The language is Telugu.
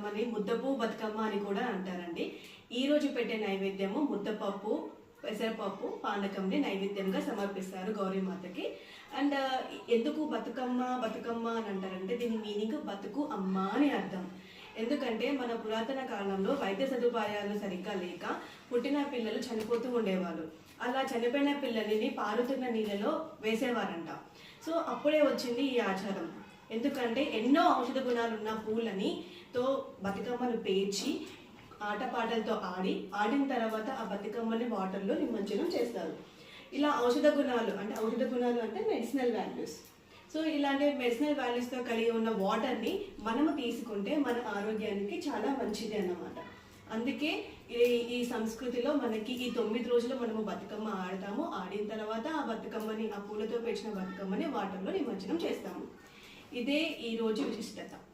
బతుకమ్మని ముద్దపు బతుకమ్మ అని కూడా అంటారండి. ఈ రోజు పెట్టే నైవేద్యము ముద్దపప్పు పెసరపప్పు పానకంని నైవేద్యంగా సమర్పిస్తారు గౌరీమాతకి. అండ్ ఎందుకు బతుకమ్మ బతుకమ్మ అని అంటారంటే దీని మీనింగ్ బతుకు అమ్మ అని అర్థం. ఎందుకంటే మన పురాతన కాలంలో వైద్య సదుపాయాలు సరిగ్గా లేక పుట్టిన పిల్లలు చనిపోతూ ఉండేవారు అలా చనిపోయిన పిల్లల్ని పారుతున్న నీళ్ళలో వేసేవారంట. సో అప్పుడే వచ్చింది ఈ ఆచారం. ఎందుకంటే ఎన్నో ఔషధ గుణాలు ఉన్న పూలని తో బతుకమ్మను పేర్చి ఆటపాటలతో ఆడి ఆడిన తర్వాత ఆ బతుకమ్మని వాటర్లో నిమజ్జనం చేస్తారు. ఇలా ఔషధ గుణాలు అంటే ఔషధ గుణాలు అంటే మెడిసినల్ వాల్యూస్ సో ఇలాంటి మెడిసినల్ వాల్యూస్తో కలిగి ఉన్న వాటర్ని మనము తీసుకుంటే మన ఆరోగ్యానికి చాలా మంచిది అన్నమాట. అందుకే ఈ ఈ సంస్కృతిలో మనకి ఈ తొమ్మిది రోజులు మనము బతుకమ్మ ఆడతాము. ఆడిన తర్వాత ఆ బతుకమ్మని ఆ పూలతో పెంచిన బతుకమ్మని వాటర్లో నిమజ్జనం చేస్తాము. ఇదే ఈ రోజు విశిష్టత.